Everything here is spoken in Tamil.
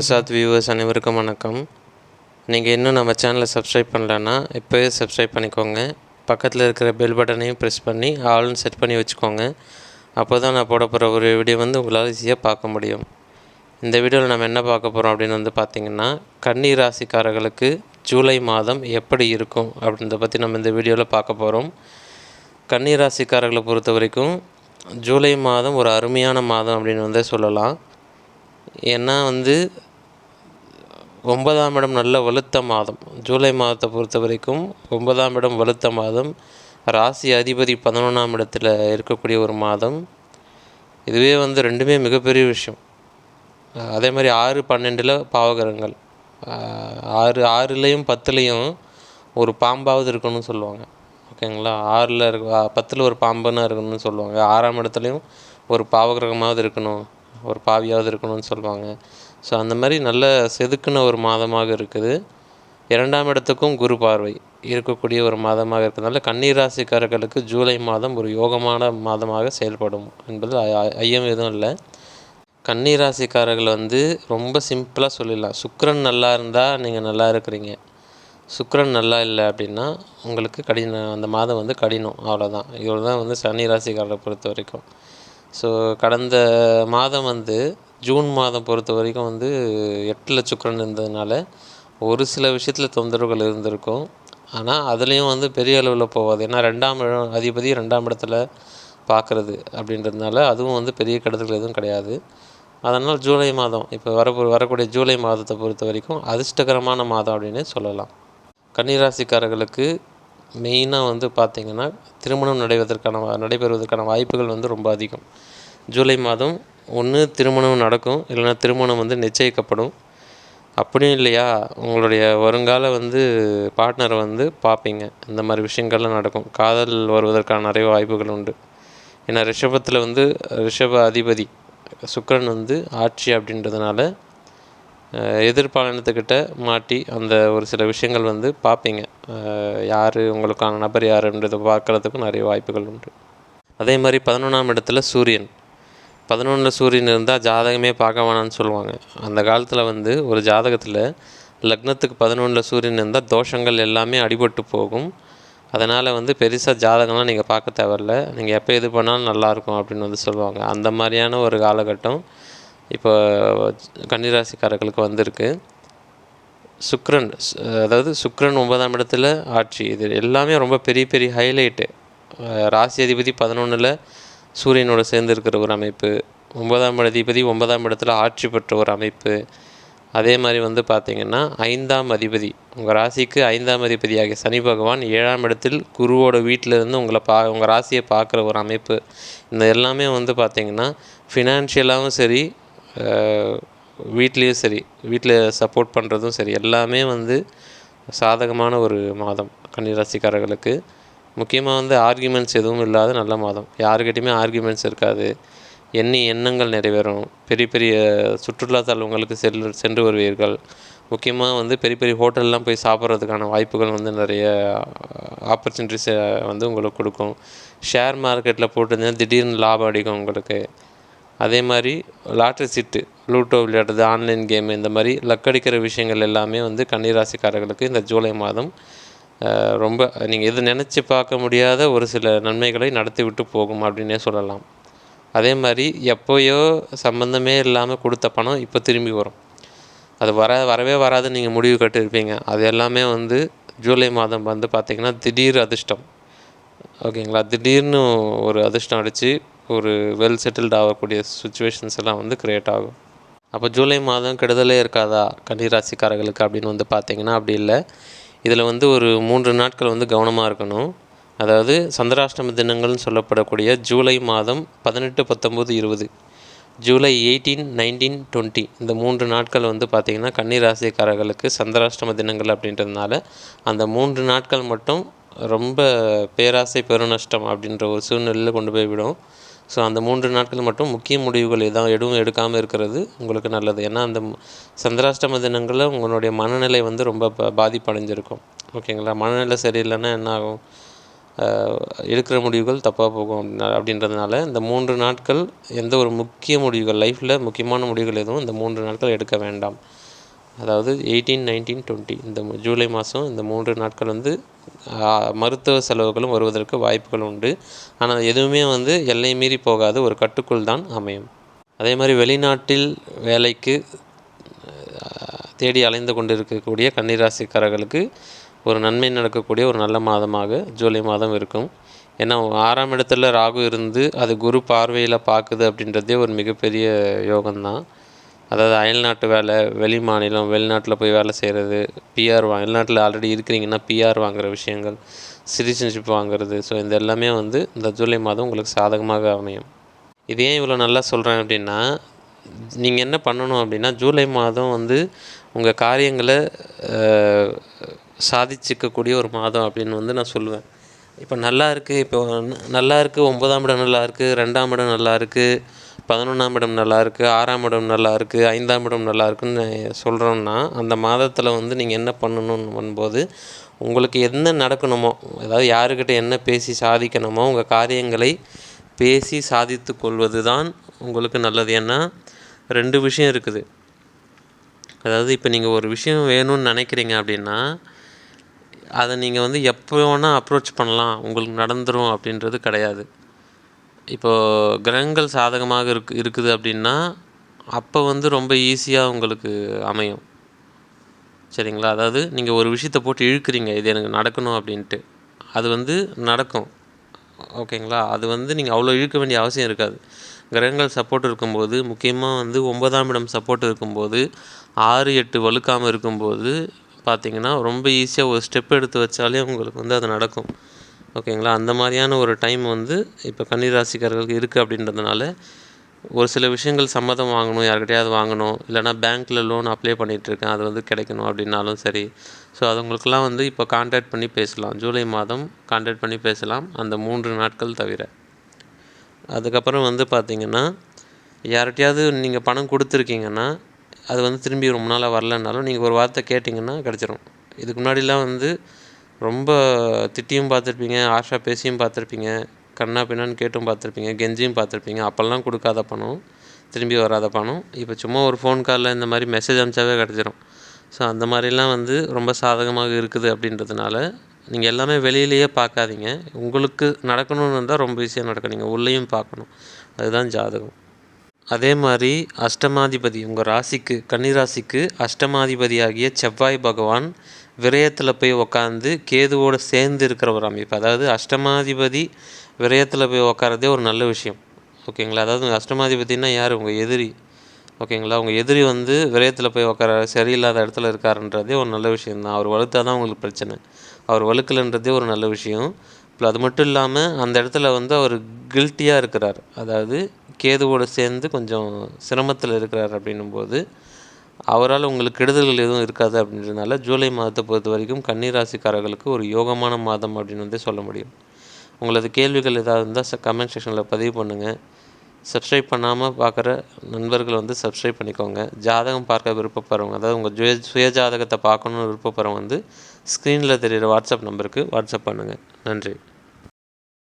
பிரசாத் வியூவர்ஸ் அனைவருக்கும் வணக்கம். நீங்கள் இன்னும் நம்ம சேனலை சப்ஸ்கிரைப் பண்ணலன்னா இப்போவே சப்ஸ்கிரைப் பண்ணிக்கோங்க. பக்கத்தில் இருக்கிற பெல் பட்டனையும் ப்ரெஸ் பண்ணி ஆல்னு செட் பண்ணி வச்சுக்கோங்க. அப்போ தான் நான் போட போகிற ஒரு வீடியோ வந்து உங்களால் ஈஸியாக பார்க்க முடியும். இந்த வீடியோவில் நம்ம என்ன பார்க்க போகிறோம் அப்படின்னு வந்து பார்த்திங்கன்னா கன்னி ராசிக்காரர்களுக்கு ஜூலை மாதம் எப்படி இருக்கும் அப்படின்றத பற்றி நம்ம இந்த வீடியோவில் பார்க்க போகிறோம் கன்னி ராசிக்காரர்களை பொறுத்த வரைக்கும் ஜூலை மாதம் ஒரு அருமையான மாதம் அப்படின்னு வந்து சொல்லலாம். ஏன்னா வந்து ஒன்பதாம் இடம் நல்ல வலுத்த மாதம். ஜூலை மாதத்தை பொறுத்த வரைக்கும் ஒன்பதாம் இடம் வலுத்த மாதம். ராசி அதிபதி பதினொன்றாம் இடத்துல இருக்கக்கூடிய ஒரு மாதம். இதுவே வந்து ரெண்டுமே மிகப்பெரிய விஷயம். அதே மாதிரி ஆறு பன்னெண்டில் பாவகரங்கள். ஆறு ஆறுலேயும் பத்துலேயும் ஒரு பாம்பாவது இருக்கணும்னு சொல்லுவாங்க. ஓகேங்களா? ஆறில் இருக்க பத்தில் ஒரு பாம்புன்னா இருக்கணும்னு சொல்லுவாங்க. ஆறாம் இடத்துலையும் ஒரு பாவகிரகமாவது இருக்கணும். ஒரு பாவியாவது இருக்கணும்னு சொல்லுவாங்க. ஸோ அந்த மாதிரி நல்ல செதுக்குன ஒரு மாதமாக இருக்குது. இரண்டாம் இடத்துக்கும் குரு பார்வை இருக்கக்கூடிய ஒரு மாதமாக இருக்கிறதுனால கன்னி ராசிக்காரர்களுக்கு ஜூலை மாதம் ஒரு யோகமான மாதமாக செயல்படும் என்பது ஐ- ஐயம் எதுவும் இல்லை. கன்னி ராசிக்காரர்கள் வந்து ரொம்ப சிம்பிளாக சொல்லிடலாம். சுக்கரன் நல்லா இருந்தால் நீங்கள் நல்லா இருக்கிறீங்க. சுக்கரன் நல்லா இல்லை அப்படின்னா உங்களுக்கு கடினம் அந்த மாதம் வந்து கடினம். அவ்வளோதான் இவ்வளோ தான் வந்து சனி ராசிக்காரரை பொறுத்த வரைக்கும். ஸோ கடந்த மாதம் வந்து ஜூன் மாதம் பொறுத்த வரைக்கும் வந்து எட்டில் சுக்கிரன் இருந்ததுனால ஒரு சில விஷயத்தில் தொந்தரவுகள் இருந்திருக்கும். ஆனால் அதுலேயும் வந்து பெரிய அளவில் போகாது. ஏன்னா ரெண்டாம் இடம் அதிபதி ரெண்டாம் இடத்துல பார்க்குறது அப்படின்றதுனால அதுவும் வந்து பெரிய கெடுதல் எதுவும் கிடையாது. அதனால் ஜூலை மாதம் இப்போ வர வரக்கூடிய ஜூலை மாதத்தை பொறுத்த வரைக்கும் அதிர்ஷ்டகரமான மாதம் அப்படின்னு சொல்லலாம். கன்னிராசிக்காரர்களுக்கு மெயினாக வந்து பார்த்திங்கன்னா திருமணம் நடைவதற்கான நடைபெறுவதற்கான வாய்ப்புகள் வந்து ரொம்ப அதிகம். ஜூலை மாதம் ஒன்று திருமணம் நடக்கும் இல்லைன்னா திருமணம் வந்து நிச்சயிக்கப்படும். அப்படியும் இல்லையா? உங்களுடைய வருங்கால வந்து பார்ட்னரை வந்து பார்ப்பீங்க. இந்த மாதிரி விஷயங்கள்லாம் நடக்கும். காதல் வருவதற்கான நிறைய வாய்ப்புகள் உண்டு. ஏன்னா ரிஷபத்தில் வந்து ரிஷப அதிபதி சுக்கிரன் வந்து ஆட்சி அப்படின்றதுனால எதிர்பாலனத்துக்கிட்ட எதிர்பாலினத்துக்கிட்ட மாட்டி அந்த ஒரு சில விஷயங்கள் வந்து பார்ப்பீங்க. யார் உங்களுக்கான நபர் யாருன்றதை பார்க்குறதுக்கும் நிறைய வாய்ப்புகள் உண்டு. அதே மாதிரி பதினொன்றாம் இடத்துல சூரியன். பதினொன்றில் சூரியன் இருந்தால் ஜாதகமே பார்க்க வேணாம்னு சொல்லுவாங்க. அந்த காலத்தில் வந்து ஒரு ஜாதகத்தில் லக்னத்துக்கு பதினொன்றில் சூரியன் இருந்தால் தோஷங்கள் எல்லாமே அடிபட்டு போகும். அதனால் வந்து பெருசாக ஜாதகம்லாம் நீங்கள் பார்க்க தேவையில்ல. நீங்கள் எப்போ இது பண்ணாலும் நல்லாயிருக்கும் அப்படின்னு வந்து சொல்லுவாங்க. அந்த மாதிரியான ஒரு காலகட்டம் இப்போ கன்னிராசிக்காரர்களுக்கு வந்திருக்கு. சுக்ரன் அதாவது சுக்ரன் ஒன்பதாம் இடத்துல ஆட்சி. இது எல்லாமே ரொம்ப பெரிய பெரிய ஹைலைட்டு ராசி அதிபதி பதினொன்றில் சூரியனோட சேர்ந்து இருக்கிற ஒரு அமைப்பு ஒன்பதாம் அதிபதி ஒன்பதாம் இடத்துல ஆட்சி பெற்ற ஒரு அமைப்பு. அதே மாதிரி வந்து பார்த்திங்கன்னா ஐந்தாம் அதிபதி உங்கள் ராசிக்கு ஐந்தாம் அதிபதியாகிய சனி பகவான் ஏழாம் இடத்தில் குருவோட வீட்டில் இருந்து உங்களை பா உங்கள் ராசியை பார்க்குற ஒரு அமைப்பு. இந்த எல்லாமே வந்து பார்த்திங்கன்னா ஃபினான்ஷியலாகவும் சரி வீட்லேயும் சரி வீட்டில் சப்போர்ட் பண்ணுறதும் சரி எல்லாமே வந்து சாதகமான ஒரு மாதம் கன்னிராசிக்காரர்களுக்கு. முக்கியமாக வந்து ஆர்கியூமெண்ட்ஸ் எதுவும் இல்லாத நல்ல மாதம். யாருக்கிட்டையுமே ஆர்கியூமெண்ட்ஸ் இருக்காது. எண்ணி எண்ணங்கள் நிறைவேறும். பெரிய பெரிய சுற்றுலா தலங்களுக்கு செல் சென்று வருவீர்கள். முக்கியமாக வந்து பெரிய பெரிய ஹோட்டல்லாம் போய் சாப்பிட்றதுக்கான வாய்ப்புகள் வந்து நிறைய ஆப்பர்ச்சுனிட்டிஸை வந்து உங்களுக்கு கொடுக்கும். ஷேர் மார்க்கெட்டில் போட்டிருந்தீங்கன்னா திடீர்னு லாபம் அடிக்கும் உங்களுக்கு. அதே மாதிரி லாட்ரி சீட்டு லூட்டோ விளையாடுறது ஆன்லைன் கேம் இந்த மாதிரி லக்கடிக்கிற விஷயங்கள் எல்லாமே வந்து கன்னிராசிக்காரர்களுக்கு இந்த ஜூலை மாதம் ரொம்ப நீங்கள் எது நினச்சி பார்க்க முடியாத ஒரு சில நன்மைகளை நடத்தி விட்டு போகும் அப்படின்னே சொல்லலாம். அதே மாதிரி எப்போயோ சம்மந்தமே இல்லாமல் கொடுத்த பணம் இப்போ திரும்பி வரும். அது வர வரவே வராதுன்னு நீங்கள் முடிவு கட்டியிருப்பீங்க அது எல்லாமே வந்து ஜூலை மாதம் வந்து பார்த்திங்கன்னா திடீர் அதிர்ஷ்டம். ஓகேங்களா? திடீர்னு ஒரு அதிர்ஷ்டம் அடித்து ஒரு வெல் செட்டில்ட் ஆகக்கூடிய சுச்சுவேஷன்ஸ் எல்லாம் வந்து க்ரியேட் ஆகும். அப்போ ஜூலை மாதம் கெடுதலே இருக்காதா? கன்னிராசிக்காரர்களுக்கு அப்படின்னு வந்து பார்த்திங்கன்னா அப்படி இல்லை. இதில் வந்து ஒரு மூன்று நாட்கள் வந்து கவனமாக இருக்கணும். அதாவது சந்திராஷ்டம தினங்கள்னு சொல்லப்படக்கூடிய ஜூலை மாதம் பதினெட்டு பத்தொம்போது இருபது. July eighteen nineteen twenty. இந்த மூன்று நாட்கள் வந்து பார்த்திங்கன்னா கன்னிராசிக்காரர்களுக்கு சந்திராஷ்டம தினங்கள் அப்படின்றதுனால அந்த மூன்று நாட்கள் மட்டும் ரொம்ப பேராசை பெருநஷ்டம் அப்படின்ற ஒரு சூழ்நிலையில் கொண்டு போய் விடும் ஸோ அந்த மூன்று நாட்கள் மட்டும் முக்கிய முடிவுகள் எதாவது எதுவும் எடுக்காமல் இருக்கிறது உங்களுக்கு நல்லது. ஏன்னா அந்த சந்திராஷ்டம தினங்களில் உங்களுடைய மனநிலை வந்து ரொம்ப பாதிப்படைஞ்சிருக்கும். ஓகேங்களா? மனநிலை சரியில்லைன்னா என்ன ஆகும்? எடுக்கிற முடிவுகள் தப்பாக போகும் அப்படின்றதுனால இந்த மூன்று நாட்கள் எந்த ஒரு முக்கிய முடிவுகள் லைஃப்பில் முக்கியமான முடிவுகள் எதுவும் இந்த மூன்று நாட்கள் எடுக்க வேண்டாம். அதாவது எயிட்டீன் நைன்டீன் டுவெண்ட்டி இந்த ஜூலை மாதம் இந்த மூன்று நாட்கள் வந்து மருத்துவ செலவுகளும் வருவதற்கு வாய்ப்புகள் உண்டு. ஆனால் எதுவுமே வந்து எல்லை மீறி போகாது ஒரு கட்டுக்குள் தான் அமையும். அதே மாதிரி வெளிநாட்டில் வேலைக்கு தேடி அலைந்து கொண்டு இருக்கக்கூடிய கன்னிராசிக்காரர்களுக்கு ஒரு நன்மை நடக்கக்கூடிய ஒரு நல்ல மாதமாக ஜூலை மாதம் இருக்கும். ஏன்னா ஆறாம் இடத்துல ராகு இருந்து அது குரு பார்வையில் பார்க்குது அப்படின்றதே ஒரு மிகப்பெரிய யோகம்தான். அதாவது அயல்நாட்டு வேலை வெளி மாநிலம் வெளிநாட்டில் போய் வேலை செய்கிறது பிஆர் வா வெளிநாட்டில் ஆல்ரெடி இருக்கிறீங்கன்னா பிஆர் வாங்குகிற விஷயங்கள் சிட்டிசன்ஷிப் வாங்குறது. ஸோ இந்த எல்லாமே வந்து இந்த ஜூலை மாதம் உங்களுக்கு சாதகமாக அமையும். இது ஏன் இவ்வளோ நல்லா சொல்கிறேன் அப்படின்னா நீங்கள் என்ன பண்ணணும் அப்படின்னா ஜூலை மாதம் வந்து உங்கள் காரியங்களை சாதிச்சிக்கக்கூடிய ஒரு மாதம் அப்படின்னு வந்து நான் சொல்லுவேன். இப்போ நல்லா இருக்குது இப்போ நல்லா இருக்குது ஒன்பதாம் இடம் நல்லா இருக்குது ரெண்டாம் இடம் நல்லா இருக்குது பதினொன்றாம் இடம் நல்லா இருக்குது ஆறாம் இடம் நல்லா இருக்குது ஐந்தாம் இடம் நல்லா இருக்குன்னு சொல்கிறோன்னா அந்த மாதத்தில் வந்து நீங்கள் என்ன பண்ணணும்னு பண்ணும்போது உங்களுக்கு என்ன நடக்கணுமோ அதாவது யாருக்கிட்ட என்ன பேசி சாதிக்கணுமோ உங்கள் காரியங்களை பேசி சாதித்து கொள்வது தான் உங்களுக்கு நல்லது. ஏன்னா ரெண்டு விஷயம் இருக்குது. அதாவது இப்போ நீங்கள் ஒரு விஷயம் வேணும்னு நினைக்கிறீங்க அப்படின்னா அதை நீங்கள் வந்து எப்போ வேணால் அப்ரோச் பண்ணலாம் உங்களுக்கு நடந்துடும் அப்படின்றது கிடையாது. இப்போது கிரகங்கள் சாதகமாக இருக்கு இருக்குது அப்படின்னா அப்போ வந்து ரொம்ப ஈஸியாக உங்களுக்கு அமையும். சரிங்களா? அதாவது நீங்கள் ஒரு விஷயத்தை போட்டு இழுக்கிறீங்க இது எனக்கு நடக்கணும் அப்படின்ட்டு. அது வந்து நடக்கும். ஓகேங்களா? அது வந்து நீங்கள் அவ்வளோ இழுக்க வேண்டிய அவசியம் இருக்காது. கிரகங்கள் சப்போர்ட் இருக்கும்போது முக்கியமாக வந்து ஒன்பதாம் இடம் சப்போர்ட் இருக்கும்போது ஆறு எட்டு வலுக்காமல் இருக்கும்போது பார்த்தீங்கன்னா ரொம்ப ஈஸியாக ஒரு ஸ்டெப் எடுத்து வச்சாலே உங்களுக்கு வந்து அது நடக்கும். ஓகேங்களா? அந்த மாதிரியான ஒரு டைம் வந்து இப்போ கன்னிராசிக்காரர்களுக்கு இருக்குது அப்படின்றதுனால ஒரு சில விஷயங்கள் சம்மதம் வாங்கணும் யார்கிட்டையாவது வாங்கணும் இல்லைனா பேங்க்கில் லோன் அப்ளை பண்ணிகிட்ருக்கேன் அது வந்து கிடைக்கணும் அப்படின்னாலும் சரி. ஸோ அதுங்களுக்கெல்லாம் வந்து இப்போ கான்டாக்ட் பண்ணி பேசலாம். ஜூலை மாதம் கான்டாக்ட் பண்ணி பேசலாம். அந்த மூன்று நாட்கள் தவிர. அதுக்கப்புறம் வந்து பார்த்திங்கன்னா யார்கிட்டையாவது நீங்கள் பணம் கொடுத்துருக்கீங்கன்னா அது வந்து திரும்பி ரொம்ப நாளாக வரலைன்னாலும் நீங்கள் ஒரு வார்த்தை கேட்டிங்கன்னா கிடச்சிரும். இதுக்கு முன்னாடிலாம் வந்து ரொம்ப திட்டியும் பார்த்துருப்பீங்க ஆஷா பேசியும் பார்த்துருப்பீங்க கண்ணா பின்னான்னு கேட்டும் பார்த்துருப்பீங்க கெஞ்சியும் பார்த்துருப்பீங்க. அப்போல்லாம் கொடுக்காத பணம் திரும்பி வராத பணம். இப்போ சும்மா ஒரு ஃபோன் காலில் இந்த மாதிரி மெசேஜ் அனுப்பிச்சாவே கிடச்சிரும். ஸோ அந்த மாதிரிலாம் வந்து ரொம்ப சாதகமாக இருக்குது அப்படின்றதுனால நீங்கள் எல்லாமே வெளியிலேயே பார்க்காதீங்க. உங்களுக்கு நடக்கணும்னு இருந்தால் ரொம்ப ஈஸியாக நடக்கும். நீங்கள் உள்ளேயும் பார்க்கணும். அதுதான் ஜாதகம். அதே மாதிரி அஷ்டமாதிபதி உங்கள் ராசிக்கு கன்னிராசிக்கு அஷ்டமாதிபதியாகிய செவ்வாய் பகவான் விரயத்தில் போய் உக்காந்து கேதுவோடு சேர்ந்து இருக்கிற ஒரு அமைப்பு. அதாவது அஷ்டமாதிபதி விரயத்தில் போய் உக்காரதே ஒரு நல்ல விஷயம். ஓகேங்களா? அதாவது அஷ்டமாதிபதினா யார்? உங்கள் எதிரி. ஓகேங்களா? உங்கள் எதிரி வந்து விரயத்தில் போய் உக்கார சரியில்லாத இடத்துல இருக்காருன்றதே ஒரு நல்ல விஷயந்தான் அவர் வலுத்தால் தான் உங்களுக்கு பிரச்சனை. அவர் வலுக்கலைன்றதே ஒரு நல்ல விஷயம். அது மட்டும் இல்லாமல் அந்த இடத்துல வந்து அவர் கில்ட்டியாக இருக்கிறார். அதாவது கேதுவோடு சேர்ந்து கொஞ்சம் சிரமத்தில் இருக்கிறார் அப்படின்னும் போது அவரால் உங்களுக்கு கெடுதல்கள் எதுவும் இருக்காது அப்படின்றதுனால ஜூலை மாதத்தை பொறுத்த வரைக்கும் கன்னிராசிக்காரர்களுக்கு ஒரு யோகமான மாதம் அப்படின்னு வந்து சொல்ல முடியும். உங்களது கேள்விகள் ஏதாவது இருந்தால் கமெண்ட் செக்ஷனில் பதிவு பண்ணுங்கள் சப்ஸ்கிரைப் பண்ணாமல் பார்க்குற நண்பர்கள் வந்து சப்ஸ்கிரைப் பண்ணிக்கோங்க. ஜாதகம் பார்க்க விருப்பப்படுறவங்க அதாவது உங்கள் சுய சுய ஜாதகத்தை பார்க்கணுன்னு விருப்பப்படுறவங்க வந்து ஸ்க்ரீனில் தெரிகிற வாட்ஸ்அப் நம்பருக்கு வாட்ஸ்அப் பண்ணுங்கள் நன்றி.